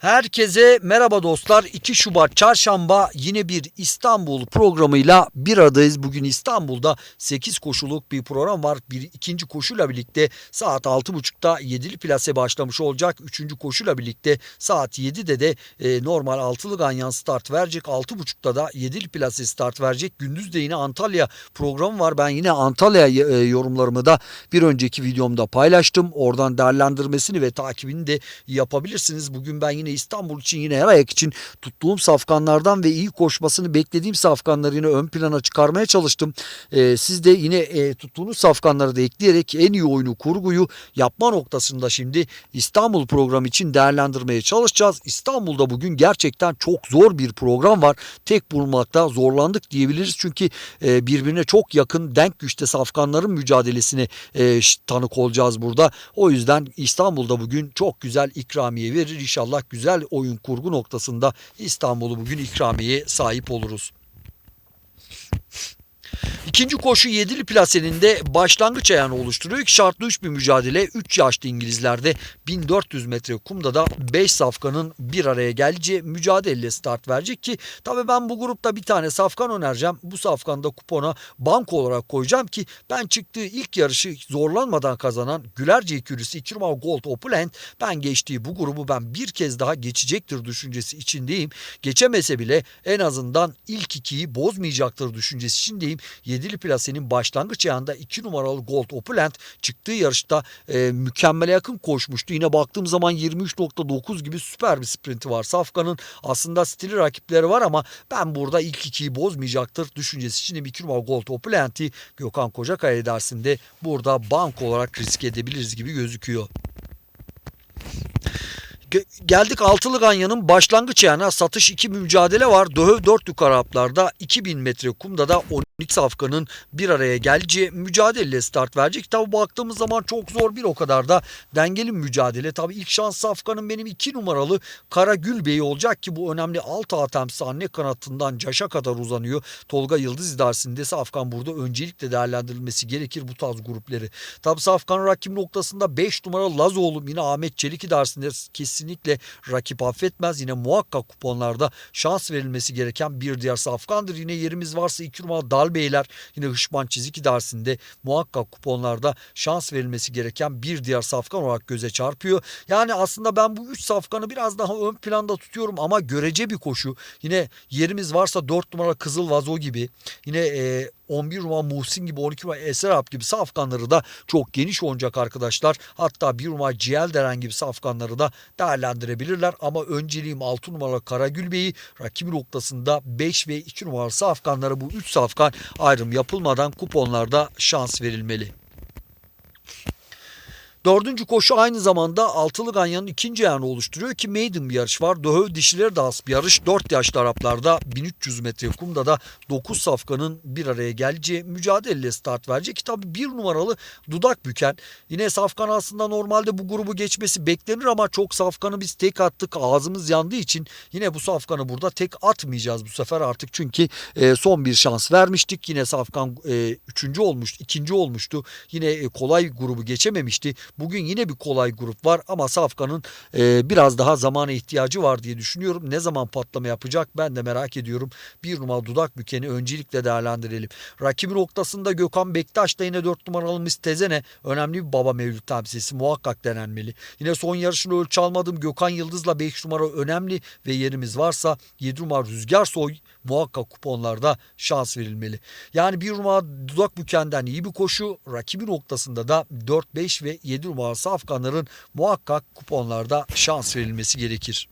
Herkese merhaba dostlar. 2 Şubat Çarşamba yine bir İstanbul programıyla bir aradayız. Bugün İstanbul'da 8 koşuluk bir program var. Bir ikinci koşuyla birlikte saat 6.30'da 7'li plase başlamış olacak. Üçüncü koşuyla birlikte saat 7'de de e, normal altılı ganyan start verecek. 6.30'da da 7'li plase start verecek. Gündüz de yine Antalya programı var. Ben yine Antalya e, yorumlarımı da bir önceki videomda paylaştım. Oradan değerlendirmesini ve takibini de yapabilirsiniz. Bugün ben yine İstanbul için yine her ayak için tuttuğum safkanlardan ve iyi koşmasını beklediğim safkanları yine ön plana çıkarmaya çalıştım. Ee, siz de yine e, tuttuğunuz safkanları da ekleyerek en iyi oyunu kurguyu yapma noktasında şimdi İstanbul programı için değerlendirmeye çalışacağız. İstanbul'da bugün gerçekten çok zor bir program var. Tek bulmakta zorlandık diyebiliriz. Çünkü e, birbirine çok yakın denk güçte safkanların mücadelesine e, tanık olacağız burada. O yüzden İstanbul'da bugün çok güzel ikramiye verir. İnşallah güzel oyun kurgu noktasında İstanbul'u bugün ikramiye sahip oluruz. İkinci koşu 7'li plasenin de başlangıç ayağını oluşturuyor. Şartlı 3 bir mücadele. 3 yaşlı İngilizlerde 1400 metre kumda da 5 safkanın bir araya geleceği mücadeleyle start verecek ki tabii ben bu grupta bir tane safkan önereceğim. Bu safkanı da kupona banko olarak koyacağım ki ben çıktığı ilk yarışı zorlanmadan kazanan Gülerce ikilisi 2 numara Gold Opulent ben geçtiği bu grubu ben bir kez daha geçecektir düşüncesi içindeyim. Geçemese bile en azından ilk ikiyi bozmayacaktır düşüncesi içindeyim. Yedili plasenin başlangıç ayağında 2 numaralı Gold Opulent çıktığı yarışta e, mükemmele yakın koşmuştu. Yine baktığım zaman 23.9 gibi süper bir sprinti var. Safkan'ın aslında stili rakipleri var ama ben burada ilk ikiyi bozmayacaktır düşüncesi için 2 numaralı Gold Opulent'i Gökhan Kocakaya dersinde burada bank olarak risk edebiliriz gibi gözüküyor. Ge- Geldik Altılı Ganyan'ın başlangıç ayağına satış 2 mücadele var. Döhöv 4 yukarı haplarda 2000 metre kumda da 12 safkanın bir araya geleceği mücadeleyle start verecek. Tabi baktığımız zaman çok zor bir o kadar da dengeli mücadele. Tabi ilk şans safkanın benim 2 numaralı Kara Gülbey olacak ki bu önemli alt atemsi anne kanatından Caş'a kadar uzanıyor. Tolga Yıldız idaresinde Safkan burada öncelikle değerlendirilmesi gerekir bu tarz grupları. Tabi Safkan rakip noktasında 5 numaralı Lazoğlu yine Ahmet Çelik idaresinde kesinlikle rakip affetmez. Yine muhakkak kuponlarda şans verilmesi gereken bir diğer safkandır. Yine yerimiz varsa 2 numaralı Dalbeyler yine Hışman Çizik idaresinde muhakkak kuponlarda şans verilmesi gereken bir diğer safkan olarak göze çarpıyor. Yani aslında ben bu 3 safkanı biraz daha ön planda tutuyorum ama görece bir koşu. Yine yerimiz varsa 4 numara Kızıl Vazo gibi yine e, 11 numara Muhsin gibi 12 numara Eser Alp gibi safkanları da çok geniş oynayacak arkadaşlar. Hatta 1 numara Ciğel Deren gibi safkanları da değerlendirebilirler. Ama önceliğim 6 numara Karagül Bey'i rakibi noktasında 5 ve 2 numaralı safkanlara bu 3 safkan ayrım yapılmadan kuponlarda şans verilmeli. Dördüncü koşu aynı zamanda Altılı Ganyan'ın ikinci ayağını oluşturuyor ki maiden bir yarış var. Döhöv dişileri de az bir yarış. 4 yaşlı Araplarda 1300 metre kumda da 9 safkanın bir araya geleceği mücadeleyle start verecek. Ki tabii bir numaralı dudak büken. Yine safkan aslında normalde bu grubu geçmesi beklenir ama çok safkanı biz tek attık. Ağzımız yandığı için yine bu safkanı burada tek atmayacağız bu sefer artık. Çünkü e, son bir şans vermiştik. Yine safkan e, üçüncü olmuştu, ikinci olmuştu. Yine e, kolay grubu geçememişti. Bugün yine bir kolay grup var ama Safkan'ın e, biraz daha zamana ihtiyacı var diye düşünüyorum. Ne zaman patlama yapacak ben de merak ediyorum. Bir numara dudak bükeni öncelikle değerlendirelim. Rakibi noktasında Gökhan Bektaş da yine 4 numaralı Miss Tezene önemli bir baba mevlüt temsilcisi muhakkak denenmeli. Yine son yarışını ölçü almadım. Gökhan Yıldız'la 5 numara önemli ve yerimiz varsa 7 numara Rüzgar Soy muhakkak kuponlarda şans verilmeli. Yani bir numara dudak bükenden iyi bir koşu. Rakibi noktasında da 4, 5 ve 7 numara safkanların muhakkak kuponlarda şans verilmesi gerekir.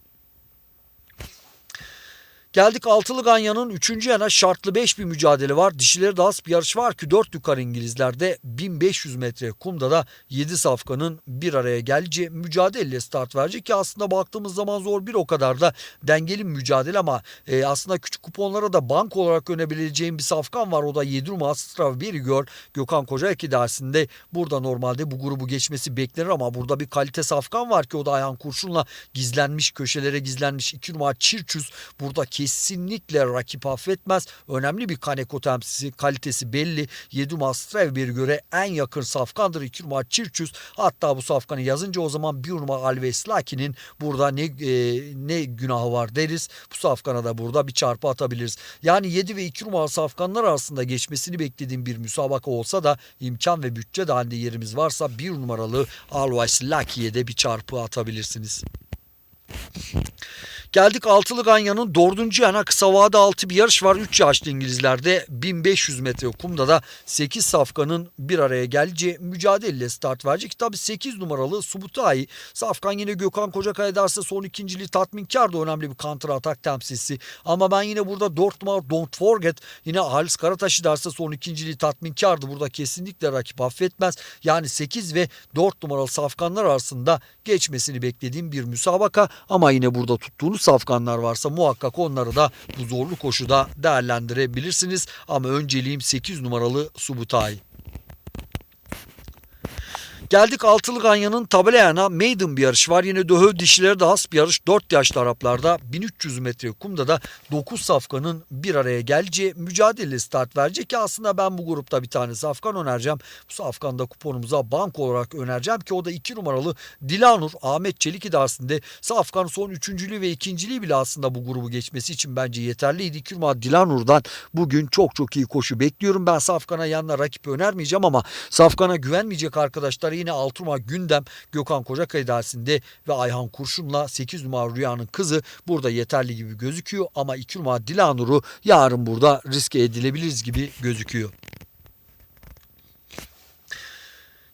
Geldik Altılı Ganyan'ın 3. yana şartlı 5 bir mücadele var. Dişileri de az bir yarış var ki 4 yukarı İngilizlerde 1500 metre kumda da 7 safkanın bir araya geleceği mücadeleyle start verecek ki aslında baktığımız zaman zor bir o kadar da dengeli bir mücadele ama e, aslında küçük kuponlara da bank olarak önebileceğim bir safkan var. O da 7 numara Strawberry Girl Gökhan Kocaeki dersinde burada normalde bu grubu geçmesi beklenir ama burada bir kalite safkan var ki o da Ayhan Kurşun'la gizlenmiş köşelere gizlenmiş 2 numara Çirçüz burada kesinlikle rakip affetmez. Önemli bir Kaneko temsilcisi kalitesi belli. 7 numara Strawberry göre en yakın safkandır. 2 numara Çirçüz. Hatta bu safkanı yazınca o zaman 1 numara Alves Laki'nin burada ne e, ne günahı var deriz. Bu safkana da burada bir çarpı atabiliriz. Yani 7 ve 2 numara safkanlar arasında geçmesini beklediğim bir müsabaka olsa da imkan ve bütçe dahilinde yerimiz varsa 1 numaralı Alves Laki'ye de bir çarpı atabilirsiniz. Geldik Altılı Ganya'nın dördüncü yana kısa vade altı bir yarış var. 3 yaşlı İngilizlerde 1500 metre kumda da 8 safkanın bir araya geleceği mücadeleyle start verecek. Tabi 8 numaralı Subutai. Safkan yine Gökhan Kocakaya derse son ikinciliği tatminkar da önemli bir counter atak temsilcisi. Ama ben yine burada 4 numara Don't Forget yine Halis Karataş'ı derse son ikinciliği tatminkardı. Burada kesinlikle rakip affetmez. Yani 8 ve 4 numaralı safkanlar arasında geçmesini beklediğim bir müsabaka. Ama yine burada tuttuğunuz safkanlar varsa muhakkak onları da bu zorlu koşuda değerlendirebilirsiniz. Ama önceliğim 8 numaralı Subutai. Geldik Altılı Ganya'nın tabelayana maiden bir yarış var. Yine döhö dişileri de has bir yarış. 4 yaşlı Araplarda 1300 metre kumda da 9 safkanın bir araya geleceği mücadele start verecek ki aslında ben bu grupta bir tane safkan önereceğim. Bu safkanda kuponumuza bank olarak önereceğim ki o da 2 numaralı Dilanur Ahmet Çelik idaresinde safkan son üçüncülüğü ve ikinciliği bile aslında bu grubu geçmesi için bence yeterliydi. 2 numaralı Dilanur'dan bugün çok çok iyi koşu bekliyorum. Ben safkana yanına rakip önermeyeceğim ama safkana güvenmeyecek arkadaşlar yine 6 numara Gündem Gökhan Kocakay dersinde ve Ayhan Kurşun'la 8 numara Rüya'nın kızı burada yeterli gibi gözüküyor ama 2 numara Dilanur'u yarın burada riske edilebiliriz gibi gözüküyor.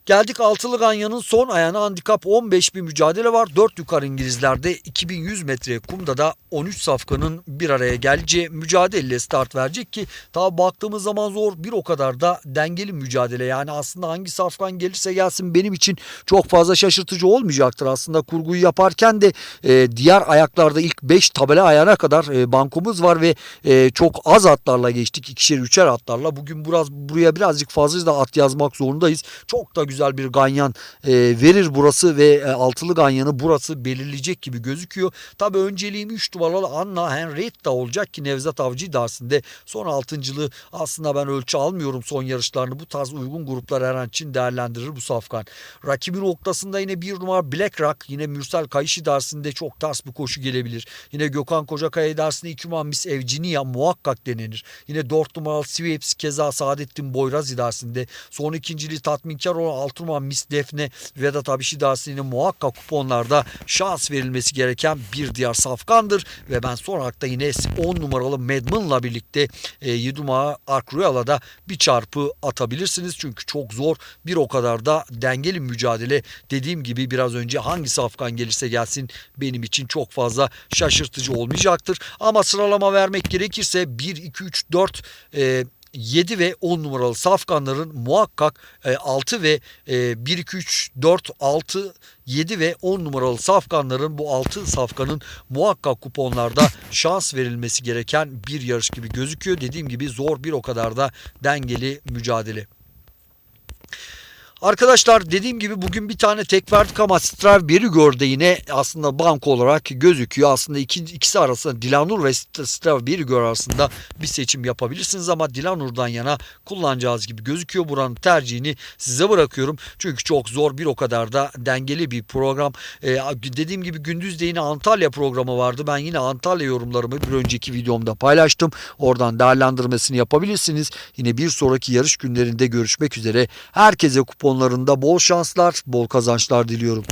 Geldik Altılı Ganya'nın son ayağına handikap 15 bir mücadele var. 4 yukarı İngilizlerde 2100 metre kumda da 13 safkanın bir araya geleceği mücadeleyle start verecek ki tabi baktığımız zaman zor bir o kadar da dengeli mücadele. Yani aslında hangi safkan gelirse gelsin benim için çok fazla şaşırtıcı olmayacaktır. Aslında kurguyu yaparken de e, diğer ayaklarda ilk 5 tabela ayağına kadar e, bankomuz var ve e, çok az atlarla geçtik. ikişer üçer atlarla. Bugün biraz buraya birazcık fazla da at yazmak zorundayız. Çok da güzel bir ganyan e, verir burası ve e, altılı ganyanı burası belirleyecek gibi gözüküyor. Tabii önceliğim 3 numaralı Anna Henrietta olacak ki Nevzat Avcı dersinde son altıncılığı aslında ben ölçü almıyorum son yarışlarını. Bu tarz uygun gruplar her an için değerlendirir bu safkan. Rakibin noktasında yine bir numara Black Rock yine Mürsel Kayışı dersinde çok ters bir koşu gelebilir. Yine Gökhan Kocakaya dersinde 2 numara Miss Evcinia muhakkak denenir. Yine 4 numaralı Sweeps keza Saadettin Boyraz dersinde son ikinciliği tatminkar olan 6 numara Miss Defne Vedat Abişi dersinde muhakkak kuponlarda şans verilmesi gereken bir diğer safkandır. Ve ben son hakta yine 10 numaralı Madman'la birlikte e, 7 numara Ark Royal'a da bir çarpı atabilirsiniz. Çünkü çok zor bir o kadar da dengeli mücadele. Dediğim gibi biraz önce hangi safkan gelirse gelsin benim için çok fazla şaşırtıcı olmayacaktır. Ama sıralama vermek gerekirse 1, 2, 3, 4 e, 7 ve 10 numaralı safkanların muhakkak e, 6 ve e, 1, 2, 3, 4, 6, 7 ve 10 numaralı safkanların bu 6 safkanın muhakkak kuponlarda şans verilmesi gereken bir yarış gibi gözüküyor. Dediğim gibi zor bir o kadar da dengeli mücadele. Arkadaşlar dediğim gibi bugün bir tane tek verdik ama Strawberry Girl'de yine aslında banko olarak gözüküyor. Aslında iki, ikisi arasında Dilanur ve Strawberry Girl arasında bir seçim yapabilirsiniz ama Dilanur'dan yana kullanacağız gibi gözüküyor. Buranın tercihini size bırakıyorum. Çünkü çok zor bir o kadar da dengeli bir program. Ee, dediğim gibi gündüz de yine Antalya programı vardı. Ben yine Antalya yorumlarımı bir önceki videomda paylaştım. Oradan değerlendirmesini yapabilirsiniz. Yine bir sonraki yarış günlerinde görüşmek üzere. Herkese kupon konularında bol şanslar, bol kazançlar diliyorum.